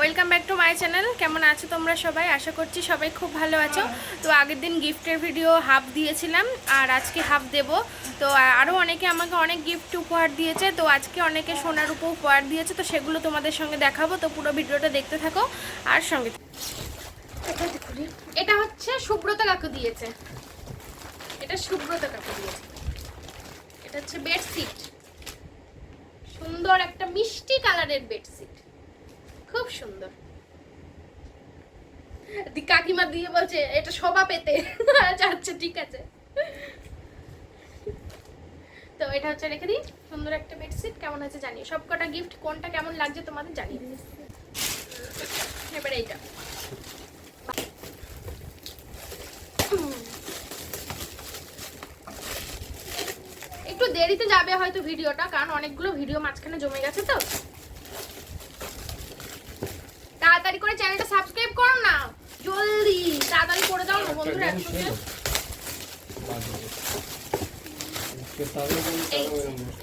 Welcome back to my channel. কেমন আছো তোমরা সবাই? আশা করছি সবাই খুব ভালো আছো। তো আগের দিন গিফটের ভিডিও হাফ দিয়েছিলাম, আর আজকে হাফ দেব। তো আরও অনেকে আমাকে অনেক গিফট উপহার দিয়েছে, তো আজকে অনেকে সোনার উপর উপহার দিয়েছে, তো সেগুলো তোমাদের সঙ্গে দেখাবো। তো পুরো ভিডিওটা দেখতে থাকো, আর সঙ্গে এটা হচ্ছে সুব্রত কাকু দিয়েছে। এটা সুব্রত কাকু দিয়েছে। এটা হচ্ছে বেডশিট। সুন্দর একটা মিষ্টি কালারের বেডশিট। খুব সুন্দর। কাকিমা দিয়ে বলছে, এটা শোভা পেতে। আচ্ছা আচ্ছা ঠিক আছে। তো এটা হচ্ছে রেখে দিই। সুন্দর একটা বেডশিট কেমন হয়েছে জানিও। সবকটা গিফট কোনটা কেমন লাগছে তোমাদের জানিয়ে এবারে এইটা। একটু দেরিতে যাবে হয়তো ভিডিওটা, কারণ অনেকগুলো ভিডিও মাঝখানে জমে গেছে তো তাড়াতাড়ি করে চ্যানেলটা সাবস্ক্রাইব করো না। জলদি তাড়াতাড়ি করে দাও না বন্ধুরা একসঙ্গে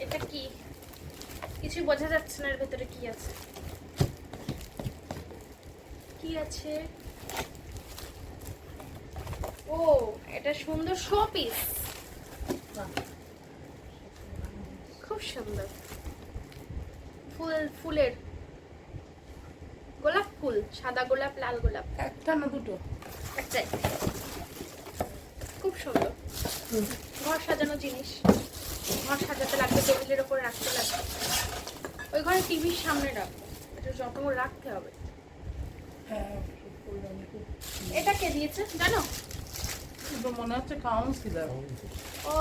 এটা কি? কিছু বোঝা যাচ্ছে না এর ভেতরে কি আছে। কি আছে? ও এটা সুন্দর শো পিস খুব সুন্দর। ফুল ফুলের ফুল সাদা গোলাপ লাল গোলাপ। একটা না দুটো? একটাই। খুব সুন্দর। ঘর সাজানো জিনিস। ঘর সাজাতে লাগবে টেবিলের ওপরে রাখতে লাগবে ওই ঘরে টিভির সামনে রাখব এটা যত্ন রাখতে হবে। হ্যাঁ এটা কে দিয়েছে? জানো? মনে হচ্ছে কাউন্সিলার ও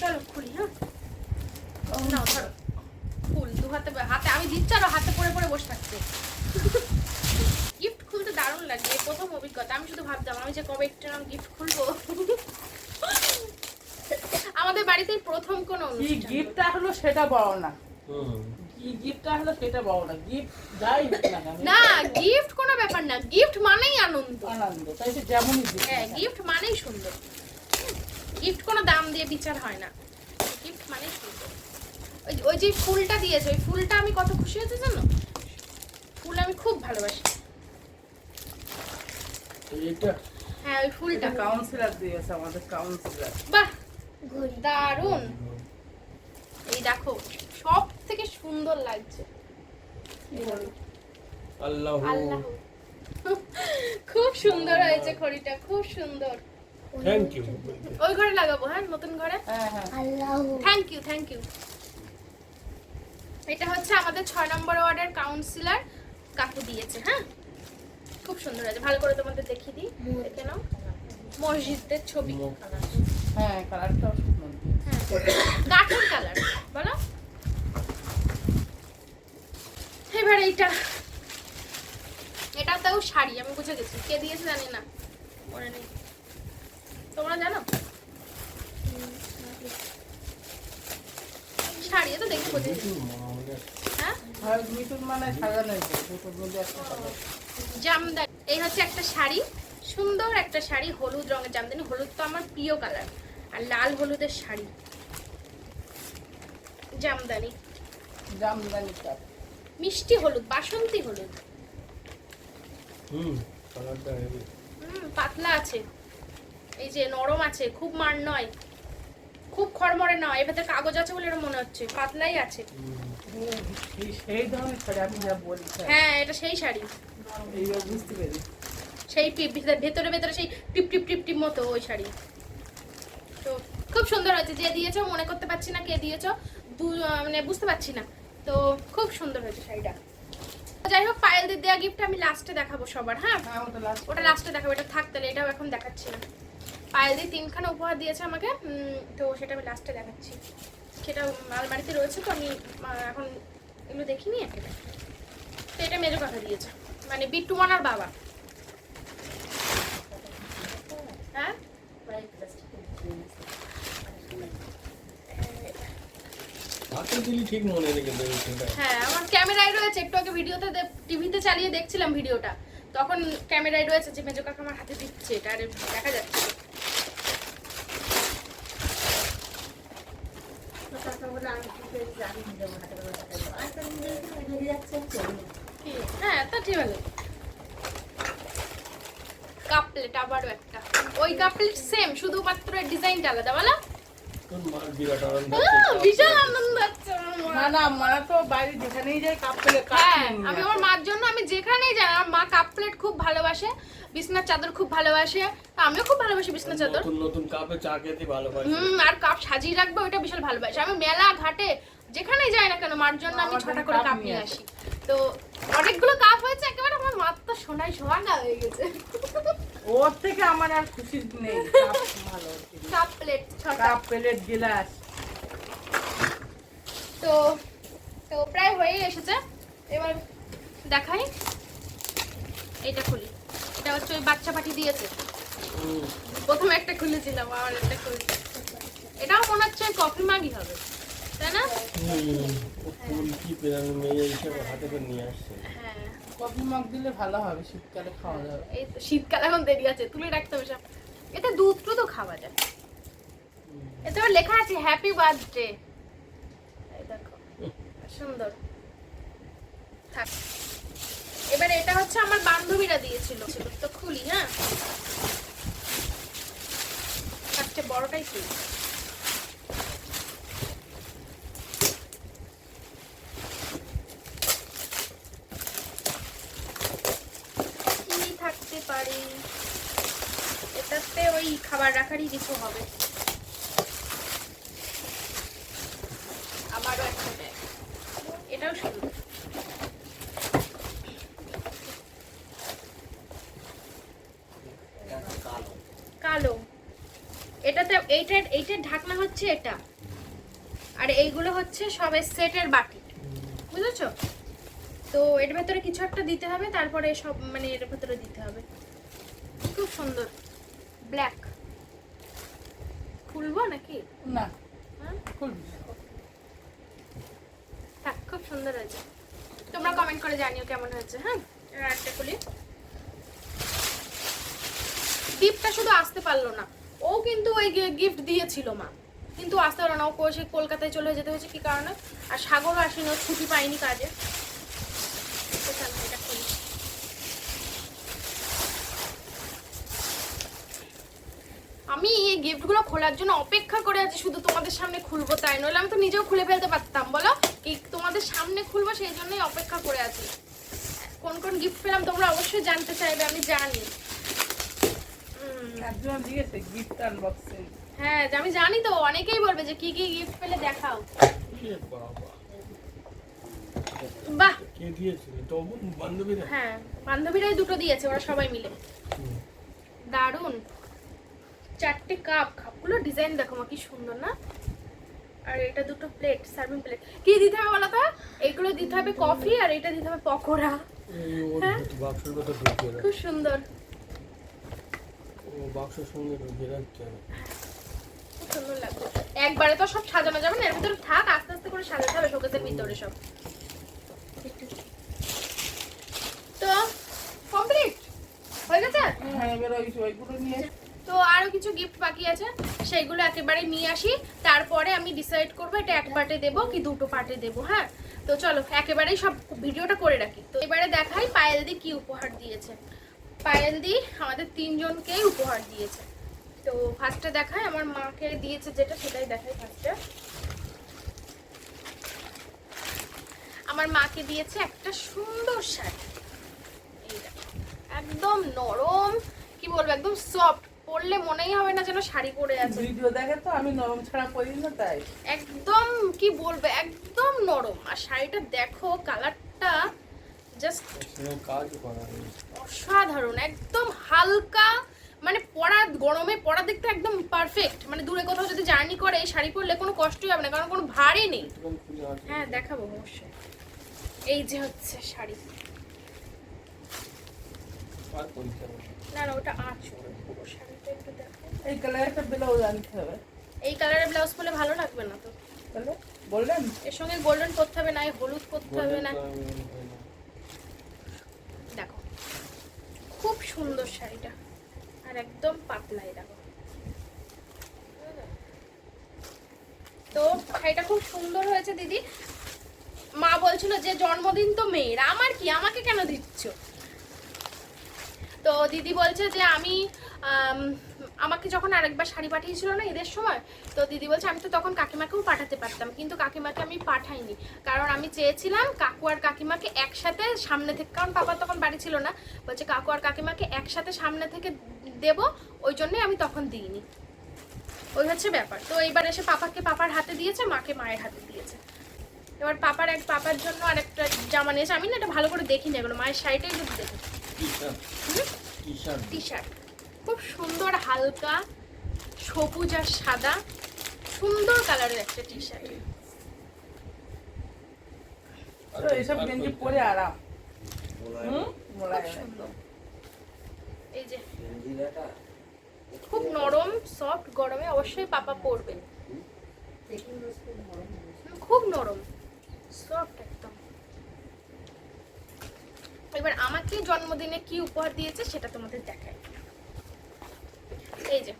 চলো খুলি হ্যাঁ নাও ধরো ফুল দু হাতে হাতে আমি দিচ্ছি আর ও হাতে পরে পরে বসে থাকছে গিফট খুলতে দারুণ লাগে এই প্রথম অভিজ্ঞতা আমি শুধু ভাবতাম আমি যে কবে একটা গিফট খুলবো। আমাদের বাড়িতে প্রথম কোন কি গিফটটা হলো সেটা বড় না। কি গিফটটা হলো সেটা বড় না। গিফট যাই না না গিফট কোনো ব্যাপার না। গিফট মানেই আনন্দ। আনন্দ তাই সে যেমনই হ্যাঁ গিফট মানেই সুন্দর। গিফট কোনো দাম দিয়ে বিচার হয় না। গিফট মানেই সুন্দর। ওই ওই যে ফুলটা দিয়েছে ওই ফুলটা আমি কত খুশি হয়েছে জানো? ফুল আমি খুব ভালোবাসি। এইটা? হ্যাঁ ওই ফুলটা। এটা দিয়েছে আমাদের কাউন্সিলার বাহ দারুণ এই দেখো সব থেকে সুন্দর লাগছে। আল্লাহ। আল্লাহ। খুব সুন্দর হয়েছে ঘড়িটা খুব সুন্দর। থ্যাংক ইউ ওই ঘরে লাগাবো হ্যাঁ নতুন ঘরে? হ্যাঁ হ্যাঁ। থ্যাংক ইউ থ্যাংক ইউ এটা হচ্ছে আমাদের ছয় নম্বর ওয়ার্ডের কাউন্সিলর কাকু দিয়েছে হ্যাঁ? খুব সুন্দর আছে ভালো করে তোমাদের দেখিয়ে দিই। দেখে নাও। মসজিদের ছবি। হ্যাঁ কালারটাও হ্যাঁ। কাঠের কালার বলো। এবার এইটা। এটাতেও শাড়ি আমি বুঝে গেছি। কে দিয়েছে জানি না। মনে নেই। তোমরা জানো? শাড়ি তো দেখে বুঝে হ্যাঁ? মানে সাজানো জামদানি। এই হচ্ছে একটা শাড়ি। সুন্দর একটা শাড়ি হলুদ রঙের জামদানি। হলুদ তো আমার প্রিয় কালার। আর লাল হলুদের শাড়ি। জামদানি। জামদানি মিষ্টি হলুদ বাসন্তী হলুদ। হুম পাতলা আছে। এই যে নরম আছে খুব মার নয়। খুব খড়মড়ে নয়। এর ভেতরে কাগজ আছে বলে মনে হচ্ছে। পাতলাই আছে। সেই ধরনের শাড়ি আমি যা বলছি হ্যাঁ এটা সেই শাড়ি। এইবার বুঝতে পেরেছি সেই ভিতরে ভেতরে সেই টিপ টিপ টিপ টিপ মতো ওই শাড়ি। তো খুব সুন্দর হয়েছে। যে দিয়েছ মনে করতে পারছি না কে দিয়েছ। দু মানে বুঝতে পারছি না। তো খুব সুন্দর হয়েছে শাড়িটা। যাই হোক পায়েল দিয়ে দেওয়া গিফট আমি লাস্টে দেখাবো সবার হ্যাঁ? হ্যাঁ ওটা লাস্টে দেখাবো এটা থাক তাহলে এটাও এখন দেখাচ্ছি না। পায়েল দিয়ে তিনখানা উপহার দিয়েছে আমাকে তো সেটা আমি লাস্টে দেখাচ্ছি। সেটা আলমারিতে রয়েছে তো আমি এখন এগুলো দেখিনি। একেবারে তো এটা মেজো কথা দিয়েছে। মানে বিট্টু মনার বাবা। হ্যাঁ? সেটা হ্যাঁ আমার ক্যামেরায় রয়েছে একটু আগে ভিডিওতে টিভিতে চালিয়ে দেখছিলাম ভিডিওটা। তখন ক্যামেরায় রয়েছে যে মেজো কাকা আমার হাতে দিচ্ছে এটা আর দেখা যাচ্ছে আমি? হ্যাঁ তা ঠিক আছে। কাপ প্লেট আবারও একটা। ওই কাপ প্লেট সেম শুধুমাত্র ডিজাইনটা আলাদা বলো। তোর মার বিরাট আনন্দ আহ, হচ্ছে। বিশাল আনন্দ হচ্ছে না না মারা তো বাইরে যেখানেই যায় কাপ পেলে হ্যাঁ আমি। আমার মার জন্য আমি যেখানেই যাই আমার মা কাপ প্লেট খুব ভালোবাসে বিছনার চাদর খুব ভালোবাসে আমিও খুব ভালোবাসি বিছনার চাদর। নতুন নতুন কাপে চা খেতে ভালোবাসি। হুম আর কাপ সাজিয়ে রাখব ওইটা বিশাল ভালোবাসে। আমি মেলা ঘাটে যেখানেই যাই না কেন মার জন্য আমি আমার ছটা করে কাপ নিয়ে আসি। তো অনেকগুলো কাপ হয়েছে একেবারে আমার মার তো সোনায় সোহাগা হয়ে গেছে। ওর থেকে আমার আর খুশি নেই কাপ ভালো। কাপ প্লেট কাপ প্লেট গিলাস। তো তো প্রায় হয়ে এসেছে। এবার দেখাই। এটা খুলি। এটা হচ্ছে ওই বাচ্চা পাটি দিয়েছে। প্রথমে একটা খুলেছিলাম আবার একটা খুলি এটাও মনে হচ্ছে কফি মাগি হবে। তাই না? ফুল কি পেরানো মেয়ে হিসেবে হাতে করে নিয়ে আসছে। হ্যাঁ। কফি মগ দিলে ভালো হবে শীতকালে খাওয়া যাবে। এই তো শীতকাল এখন দেরি আছে তুলে রাখতে হবে সব। এতে দুধ তো খাওয়া যায়। এতে আবার লেখা আছে হ্যাপি বার্থডে এই দেখো সুন্দর। থাক। এবার এটা হচ্ছে আমার বান্ধবীরা দিয়েছিল। ছিল তো খুলি হ্যাঁ? ফার্স্টে বড়টাই খুলি কি থাকতে পারে এটাতে ওই খাবার রাখারই কিছু হবে। আবারও এটাও সুন্দর। কালো। এটাতে এইটার এইটার ঢাকনা হচ্ছে এটা। আর এইগুলো হচ্ছে সবে সেটের বাটি। বুঝেছ? তো এর ভেতরে কিছু একটা দিতে হবে, তারপরে সব মানে এর ভেতরে দিতে হবে। খুব সুন্দর। ব্ল্যাক। খুলবো নাকি? না। হ্যাঁ? থাক খুব সুন্দর হয়েছে। তোমরা কমেন্ট করে জানিও কেমন হয়েছে হ্যাঁ? এবার একটা খুলি। দীপটা শুধু আসতে পারল না। ও কিন্তু ওই গিফট দিয়েছিল মা। কিন্তু আসতে পারল না। ও সে কলকাতায় চলে যেতে হয়েছে কি কারণে? আর সাগরও আসেনি ও ছুটি পাইনি কাজে তো চলো, এটা খুলি। আমি এই গিফটগুলো খোলার জন্য অপেক্ষা করে আছি শুধু তোমাদের সামনে খুলবো তাই নইলে। আমি তো নিজেও খুলে ফেলতে পারতাম বলো? তোমাদের সামনে খুলবো সেই জন্যই অপেক্ষা করে আছি। কোন কোন গিফট পেলাম তোমরা অবশ্যই জানতে চাইবে আমি জানি। হ্যাঁ যে আমি জানি তো অনেকেই বলবে যে কি কি গিফট পেলে দেখাও। বাহ! কে দিয়েছিল তবু বান্ধবীরা? হ্যাঁ বান্ধবীরাই দুটো দিয়েছে ওরা সবাই মিলে। হুম। চারটে কাপ কাপগুলো ডিজাইন দেখো মা কি সুন্দর না? আর এটা দুটো প্লেট সার্ভিং প্লেট কি দিতে হবে বলো তো? এইগুলো দিতে হবে কফি আর এটা দিতে হবে পকোড়া। হ্যাঁ? খুব সুন্দর। ও বাক্সের সঙ্গে ঢুকিয়ে রাখতে হবে। খুব সুন্দর লাগবে একবারে তো সব সাজানো যাবে না এর ভিতরে থাক আস্তে আস্তে করে সাজাতে হবে শোকেসের ভিতরে সব। তো কমপ্লিট হয়ে গেছে? হ্যাঁ এবার ওই ওইগুলো নিয়ে তো আরও কিছু গিফট বাকি আছে, সেইগুলো একেবারে নিয়ে আসি। তারপরে আমি ডিসাইড করব এটা এক পার্টে দেবো কি দুটো পার্টে দেবো হ্যাঁ? তো চলো, একেবারেই সব ভিডিওটা করে রাখি। তো এবারে দেখাই পায়েল দি কি উপহার দিয়েছে। পায়েল দি আমাদের তিনজনকেই উপহার দিয়েছে। তো ফার্স্টে দেখাই, আমার মাকে দিয়েছে যেটা, সেটাই দেখাই ফার্স্টে আমার মাকে দিয়েছে একটা সুন্দর শাড়ি একদম নরম, কি বলব, একদম সফট পরলে মনেই হবে না যেন শাড়ি পরে আছে। ভিডিও দেখে তো আমি নরম ছাড়া পরি না তাই। একদম কি বলবে একদম নরম। আর শাড়িটা দেখো কালারটা জাস্ট অসাধারণ একদম হালকা মানে পরা গরমে পরা দেখতে একদম পারফেক্ট মানে দূরে কোথাও যদি জার্নি করে এই শাড়ি পরলে কোনো কষ্টই হবে না কারণ কোনো ভারী নেই। হ্যাঁ দেখাবো অবশ্যই। এই যে হচ্ছে শাড়ি। না। না ওটা আঁচড় পুরো শাড়িটা একটু দেখো এই কালার একটা ব্লাউজ আনতে হবে। এই কালারের ব্লাউজ পরলে ভালো লাগবে না তো। তাহলে বললেন এর সঙ্গে গোল্ডেন করতে হবে না হলুদ করতে হবে না। দেখো খুব সুন্দর শাড়িটা আর একদম পাতলাই দেখো। তো শাড়িটা খুব সুন্দর হয়েছে দিদি। মা বলছিল যে জন্মদিন তো মেয়ের আমার কি? আমাকে কেন দিচ্ছ? তো দিদি বলছে যে আম, আমাকে যখন আরেকবার শাড়ি পাঠিয়েছিল না ঈদের সময় তো দিদি বলছে আমি তো তখন কাকিমাকেও পাঠাতে পারতাম কিন্তু কাকিমাকে আমি পাঠাইনি। কারণ আমি চেয়েছিলাম কাকু আর কাকিমাকে একসাথে সামনে থেকে কারণ বাবা তখন বাড়ি ছিল না বলছে কাকু আর কাকিমাকে একসাথে সামনে থেকে দেব ওই জন্যই আমি তখন দিইনি। ওই হচ্ছে ব্যাপার। তো এইবার এসে পাপাকে পাপার হাতে দিয়েছে মাকে মায়ের হাতে দিয়েছে। এবার পাপার এক পাপার জন্য আর একটা জামা নিয়েছে। আমি না এটা ভালো করে দেখিনি এগুলো মায়ের শাড়িটাই যদি দেখি। টি শার্ট টি শার্ট খুব সুন্দর হালকা সবুজ আর সাদা সুন্দর কালারের একটা টি শার্ট এইসব গেঞ্জি পরে আরাম। খুব এই যে খুব নরম সফট গরমে অবশ্যই পাপা পরবে খুব নরম সফট একদম। এবার আমাকে জন্মদিনে কি উপহার দিয়েছে সেটা তোমাদের দেখাই। এই যে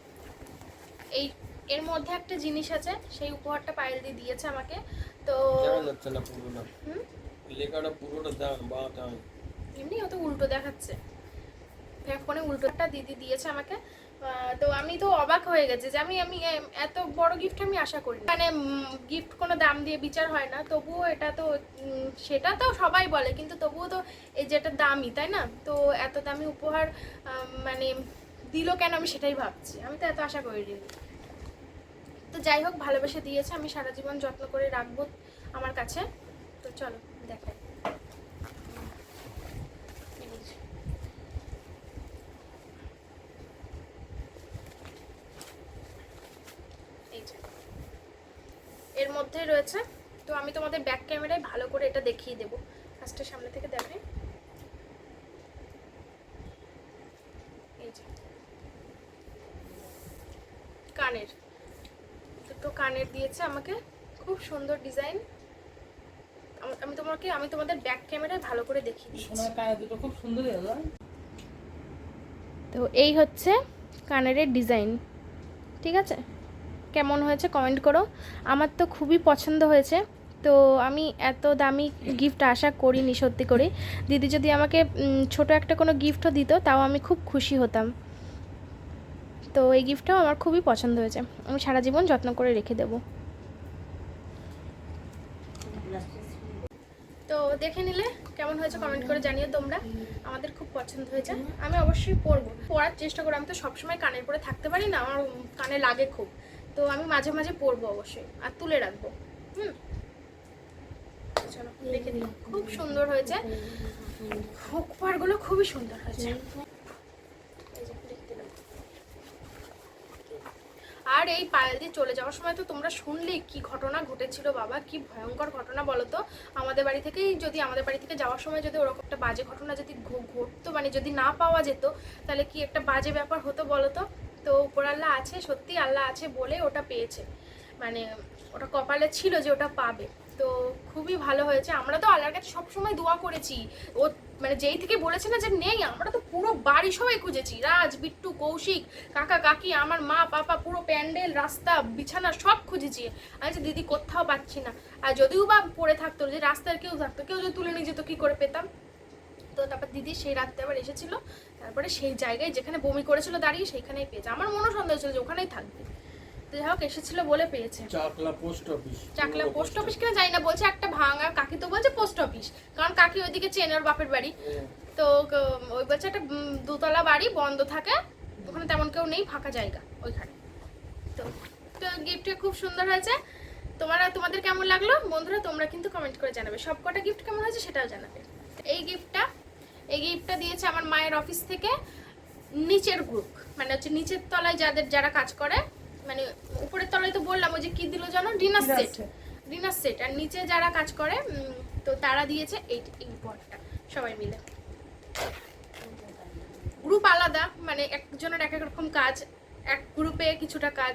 এই এর মধ্যে একটা জিনিস আছে সেই উপহারটা পায়েল দিয়ে দিয়েছে আমাকে তো লেখাটা পুরোটা দাম বা দাম এমনি অত উল্টো দেখাচ্ছে। ফোনে উল্টোটা দিদি দিয়েছে আমাকে। তো আমি তো অবাক হয়ে গেছে যে আমি আমি এত বড় গিফট আমি আশা করি মানে গিফট কোনো দাম দিয়ে বিচার হয় না তবুও এটা তো সেটা তো সবাই বলে কিন্তু তবুও তো এই যেটা দামি তাই না? তো এত দামি উপহার মানে দিল কেন আমি সেটাই ভাবছি। আমি তো এত আশা করিনি। তো যাই হোক, ভালোবেসে দিয়েছে, আমি সারা জীবন যত্ন করে রাখব আমার কাছে। তো চলো, দেখাই। এর মধ্যে রয়েছে, তো আমি তোমাদের ব্যাক ক্যামেরায় ভালো করে এটা দেখিয়ে দেবো। ফার্স্টে সামনে থেকে দেখাই এই যে কানের দুটো কানের দিয়েছে আমাকে। খুব সুন্দর ডিজাইন। আমি তোমাকে আমি তোমাদের ব্যাক ক্যামেরায় ভালো করে দেখিয়ে দিচ্ছি। সোনার কানে দুটো খুব সুন্দর তো এই হচ্ছে কানের ডিজাইন। ঠিক আছে? কেমন হয়েছে কমেন্ট করো। আমার তো খুবই পছন্দ হয়েছে। তো আমি এত দামি গিফট আশা করিনি সত্যি করে। দিদি যদি আমাকে ছোট একটা কোনো গিফটও দিত তাও আমি খুব খুশি হতাম। তো এই গিফটটাও আমার খুবই পছন্দ হয়েছে। আমি সারা জীবন যত্ন করে রেখে দেবো। তো দেখে নিলে কেমন হয়েছে কমেন্ট করে জানিও তোমরা। আমাদের খুব পছন্দ হয়েছে। আমি অবশ্যই পরবো। পরার চেষ্টা করব। আমি তো সবসময় কানের পরে থাকতে পারি না, আমার কানে লাগে খুব। তো আমি মাঝে মাঝে পরবো অবশ্যই আর তুলে রাখব। হুম? চলো, দেখে দিই খুব সুন্দর হয়েছে। উপহারগুলো খুবই সুন্দর হয়েছে এই যে, দেখে দিলাম। আর এই পায়েল দিয়ে চলে যাওয়ার সময় তো তোমরা শুনলে কি ঘটনা ঘটেছিল বাবা, কি ভয়ঙ্কর ঘটনা বলো তো? আমাদের বাড়ি থেকেই যদি, আমাদের বাড়ি থেকে যাওয়ার সময় যদি ওরকম একটা বাজে ঘটনা যদি ঘটতো মানে যদি না পাওয়া যেত, তাহলে কি একটা বাজে ব্যাপার হতো বলো তো? তো উপর আল্লাহ আছে, সত্যি আল্লাহ আছে বলে ওটা পেয়েছে। মানে ওটা কপালে ছিল যে ওটা পাবে। তো খুবই ভালো হয়েছে। আমরা তো আল্লাহর কাছে সবসময় দোয়া করেছি। ও মানে যেই থেকে বলেছে না যে নেই, আমরা তো পুরো বাড়ি সবাই খুঁজেছি। রাজ, বিট্টু, কৌশিক, কাকা, কাকি, আমার মা, পাপা, পুরো প্যান্ডেল, রাস্তা, বিছানা সব খুঁজেছি। আমি দিদি, কোথাও পাচ্ছি না। আর যদিও বা পড়ে থাকতো, যে রাস্তার কেউ থাকতো, কেউ যদি তুলে নিয়ে যেত, কী করে পেতাম? তো তারপর দিদি সেই রাত্রে আবার এসেছিল। তারপরে সেই জায়গায় যেখানে বমি করেছিল দাঁড়িয়ে, সেইখানেই পেয়েছে। আমার মনও সন্দেহ ছিল যে ওখানেই থাকবে। তো যাই হোক এসেছিল বলে পেয়েছে। Chakla post office. Chakla post office কিনা যাই না বলছে একটা ভাঙা কাকি তো বলছে পোস্ট অফিস কারণ কাকি ওইদিকে চেনে ওর বাপের বাড়ি। তো ওই বলছে একটা দোতলা বাড়ি বন্ধ থাকে। ওখানে তেমন কেউ নেই ফাঁকা জায়গা ওইখানে। তো তো গিফটটা খুব সুন্দর হয়েছে। তোমারা তোমাদের কেমন লাগল? বন্ধুরা তোমরা কিন্তু কমেন্ট করে জানাবে। সব কটা গিফট কেমন হয়েছে সেটাও জানাবে। এই গিফটটা এই গিফটটা দিয়েছে আমার মায়ের অফিস থেকে নিচের গ্রুপ মানে হচ্ছে নিচের তলায় যাদের যারা কাজ করে মানে উপরের তলায় তো বললাম ওই যে কি দিল জানো? ডিনার সেট ডিনার সেট আর নিচে যারা কাজ করে তো তারা দিয়েছে এই এই উপহারটা সবাই মিলে। গ্রুপ আলাদা মানে একজনের এক এক রকম কাজ এক গ্রুপে কিছুটা কাজ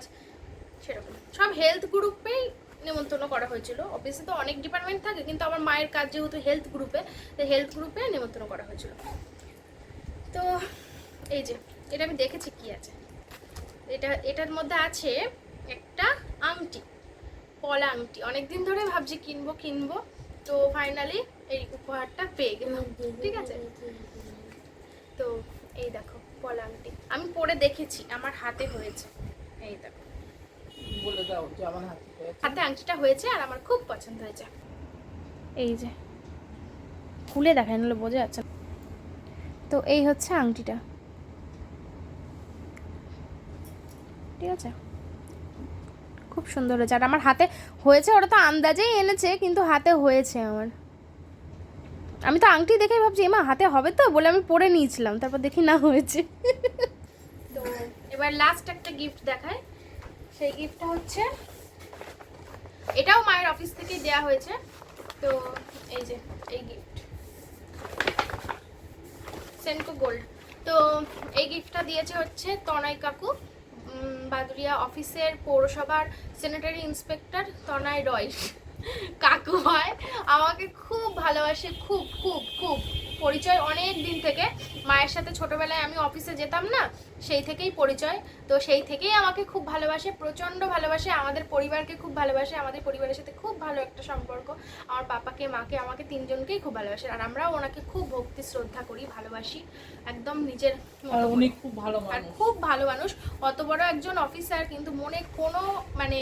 সেরকম। সব হেলথ গ্রুপেই নেমন্তন্ন করা হয়েছিল। অবভিয়াসলি তো অনেক ডিপার্টমেন্ট থাকে কিন্তু আমার মায়ের কাজ যেহেতু হেলথ গ্রুপে তো হেলথ গ্রুপে নেমন্তন্ন করা হয়েছিল। তো এই যে এটা আমি দেখেছি কি আছে। এটা এটার মধ্যে আছে একটা আংটি পলা আংটি। অনেকদিন ধরে ভাবছি কিনবো কিনবো। তো ফাইনালি এই উপহারটা পেয়ে গেলাম ঠিক আছে? তো এই দেখো পলা আংটি। আমি পরে দেখেছি আমার হাতে হয়েছে। এই দেখো। বলে দাও যে আমার হাতে হয়েছে। হাতে আংটিটা হয়েছে আর আমার খুব পছন্দ হয়েছে। এই যে খুলে দেখায় নাহলে বোঝা যাচ্ছে তো এই হচ্ছে আংটিটা। ঠিক আছে? খুব সুন্দর হয়েছে। আর আমার হাতে হয়েছে ওটা তো আন্দাজেই এনেছে, কিন্তু হাতে হয়েছে আমার। আমি তো আংটি দেখেই ভাবছি, এমা, হাতে হবে তো? বলে আমি পরে নিয়েছিলাম, তারপর দেখি না হয়েছে। এবার লাস্ট একটা গিফট দেখায় সেই গিফটটা হচ্ছে, এটাও মায়ের অফিস থেকে দেয়া হয়েছে। তো এই যে, এই গিফট সেনকো গোল্ড তো এই গিফটটা দিয়েছে হচ্ছে তনয় কাকু। বাদুরিয়া অফিসের পৌরসভার সেনেটারি ইন্সপেক্টর তনায় রয়। কাকু হয়। আমাকে খুব ভালোবাসে, খুব খুব খুব। পরিচয় অনেক দিন থেকে মায়ের সাথে ছোটবেলায় আমি অফিসে যেতাম না সেই থেকেই পরিচয়। তো সেই থেকেই আমাকে খুব ভালোবাসে প্রচণ্ড ভালোবাসে আমাদের পরিবারকে খুব ভালোবাসে আমাদের পরিবারের সাথে খুব ভালো একটা সম্পর্ক। আমার পাপাকে মাকে আমাকে তিনজনকেই খুব ভালোবাসে আর আমরাও ওনাকে খুব ভক্তি শ্রদ্ধা করি ভালোবাসি একদম নিজের উনি খুব ভালো আর খুব ভালো মানুষ অত বড় একজন অফিসার কিন্তু মনে কোনো মানে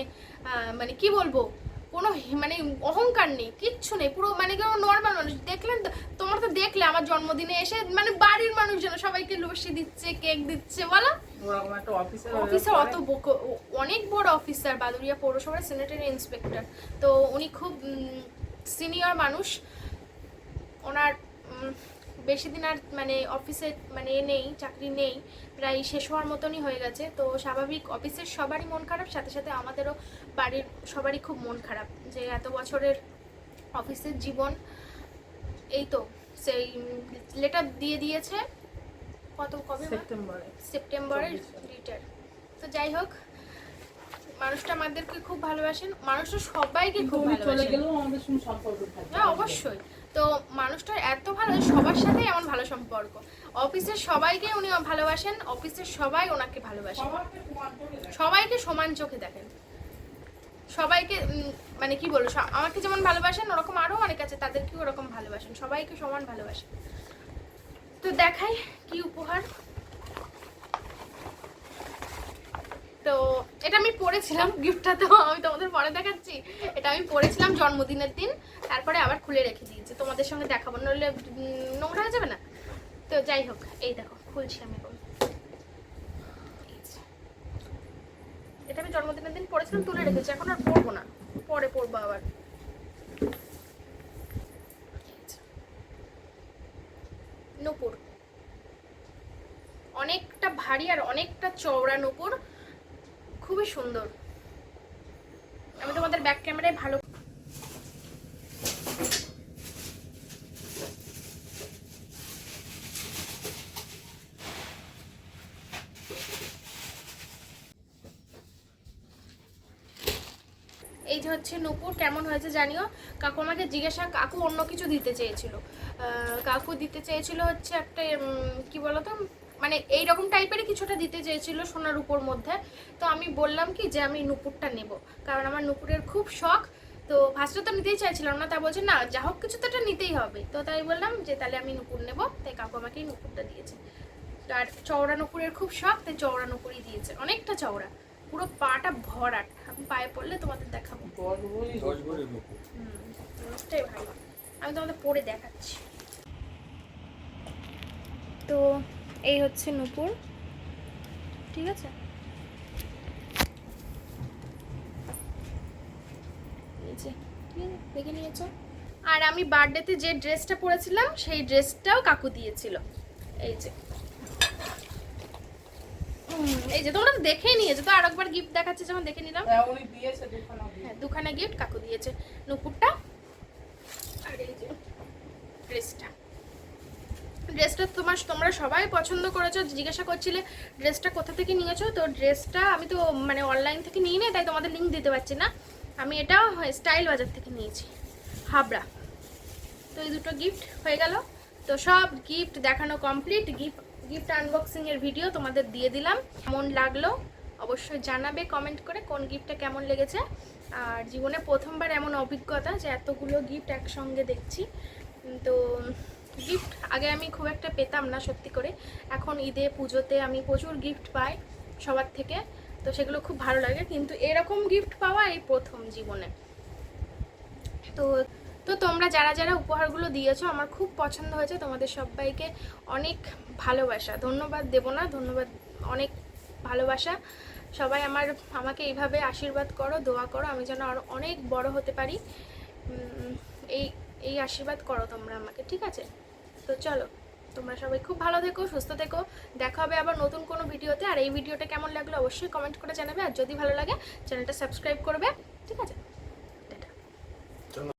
মানে কি বলব কোনো মানে অহংকার নেই কিচ্ছু নেই পুরো মানে কেউ নর্মাল মানুষ। দেখলেন তো? তোমরা তো দেখলে আমার জন্মদিনে এসে মানে বাড়ির মানুষ যেন সবাইকে লস্যি দিচ্ছে কেক দিচ্ছে বলো। অফিসার অত অনেক বড় অফিসার বাদুরিয়া পৌরসভার স্যানিটারি ইন্সপেক্টর তো উনি খুব সিনিয়র মানুষ। ওনার বেশি দিন আর মানে অফিসে মানে এ নেই চাকরি নেই প্রায় শেষ হওয়ার মতনই হয়ে গেছে। তো স্বাভাবিক অফিসের সবারই মন খারাপ সাথে সাথে আমাদেরও বাড়ির সবারই খুব মন খারাপ। যে এত বছরের অফিসের জীবন এই তো সেই লেটার দিয়ে দিয়েছে কত কবে? সেপ্টেম্বরে সেপ্টেম্বরের। রিটার তো যাই হোক মানুষটা আমাদেরকে খুব ভালোবাসেন মানুষটা সবাইকে খুব চলে ভালোবাসেন। গেলেও আমাদের সঙ্গে সম্পর্ক থাকবে। হ্যাঁ অবশ্যই। তো মানুষটা এত ভালো, সবার সাথেই এমন ভালো সম্পর্ক। অফিসের সবাইকে উনি ভালোবাসেন, অফিসের সবাই ওনাকে ভালোবাসেন। সবাইকে সমান চোখে দেখেন। সবাইকে মানে কি বলব আমাকে যেমন ভালোবাসেন, ওরকম আরও অনেক আছে, তাদেরকেও ওরকম ভালোবাসেন, সবাইকে সমান ভালোবাসেন। তো দেখাই কি উপহার। তো এটা আমি পড়েছিলাম গিফটটা তো আমি তোমাদের পরে দেখাচ্ছি। এটা আমি পড়েছিলাম জন্মদিনের দিন, তারপরে আবার খুলে রেখে দিয়েছি। তোমাদের সঙ্গে দেখাবো, নইলে নোংরা হয়ে যাবে না? তো যাই হোক, এই দেখো, খুলছি আমি এখন। এটা আমি জন্মদিনের দিন পড়েছিলাম, তুলে রেখেছি। এখন আর পড়ব না। পরে পড়ব আবার। নূপুর। অনেকটা ভারী আর অনেকটা চওড়া নূপুর। খুবই সুন্দর। আমি তোমাদের ব্যাক ক্যামেরায় ভালো এই যে হচ্ছে নূপুর, কেমন হয়েছে জানিও? কাকু আমাকে জিজ্ঞাসা, কাকু অন্য কিছু দিতে চেয়েছিল। কাকু দিতে চেয়েছিল হচ্ছে একটা কি বলতো? মানে এই রকম টাইপেরই কিছুটা দিতে চেয়েছিল সোনার উপর মধ্যে। তো আমি বললাম কি যে আমি নুপুরটা নেব কারণ আমার নুপুরের খুব শখ। তো ফার্স্টে তো নিতেই চাইছিলাম না তা বলছে না যা হোক কিছু তো একটা নিতেই হবে। তো তাই বললাম যে তাহলে আমি নুপুর নেব তাই কাকু আমাকে এই নুপুরটা দিয়েছে। আর চওড়া নুপুরের খুব শখ তাই চওড়া নুপুরই দিয়েছে। অনেকটা চওড়া পুরো পাটা ভরাট। আমি পায়ে পড়লে তোমাদের দেখাবো। জিনিসটাই ভালো। আমি তোমাদের পরে দেখাচ্ছি। তো এই হচ্ছে নূপুর। ঠিক আছে? দেখে নিয়েছো? আর আমি বার্থডেতে যে ড্রেসটা পরেছিলাম সেই ড্রেসটাও কাকু দিয়েছিল। এই যে। এই যে তোমরা তো দেখেই নিয়েছো। তো আরেকবার গিফট দেখাচ্ছি যখন দেখে নিলাম। হ্যাঁ, উনি দিয়েছে দুখানা দিয়ে। হ্যাঁ দুখানা গিফট কাকু দিয়েছে। নুপুরটা আর এই যে ড্রেসটা ড্রেসটা তোমার, তোমরা সবাই পছন্দ করেছ, জিজ্ঞাসা করছিলে ড্রেসটা কোথা থেকে নিয়েছো, তো ড্রেসটা আমি তো মানে অনলাইন থেকে নিই না তাই তোমাদের লিঙ্ক দিতে পারছি না। আমি এটা স্টাইল বাজার থেকে নিয়েছি, হাবড়া। তো এই দুটো গিফট হয়ে গেল। তো সব গিফট দেখানো কমপ্লিট গিফট গিফট আনবক্সিংয়ের ভিডিও তোমাদের দিয়ে দিলাম। কেমন লাগল অবশ্যই জানাবে কমেন্ট করে কোন গিফটটা কেমন লেগেছে। আর জীবনে প্রথমবার এমন অভিজ্ঞতা যে এতগুলো গিফট একসঙ্গে দেখছি। তো গিফট আগে আমি খুব একটা পেতাম না, সত্যি করে। এখন ঈদে, পুজোতে আমি প্রচুর গিফট পাই সবার থেকে, তো সেগুলো খুব ভালো লাগে। কিন্তু এরকম গিফট পাওয়া এই প্রথম জীবনে। তো তো তোমরা যারা যারা উপহারগুলো দিয়েছ, আমার খুব পছন্দ হয়েছে। তোমাদের সবাইকে অনেক ভালোবাসা। ধন্যবাদ দেব না, ধন্যবাদ, অনেক ভালোবাসা। সবাই আমার, আমাকে এইভাবে আশীর্বাদ করো, দোয়া করো, আমি যেন আরও অনেক বড় হতে পারি। এই এই আশীর্বাদ করো তোমরা আমাকে, ঠিক আছে? তো চলো, তোমরা সবাই খুব ভালো থেকো, সুস্থ থেকো। দেখা হবে আবার নতুন কোনো ভিডিওতে। আর এই ভিডিওটা কেমন লাগল অবশ্যই কমেন্ট করে জানাবে। আর যদি ভালো লাগে, চ্যানেলটা সাবস্ক্রাইব করবে। ঠিক আছে?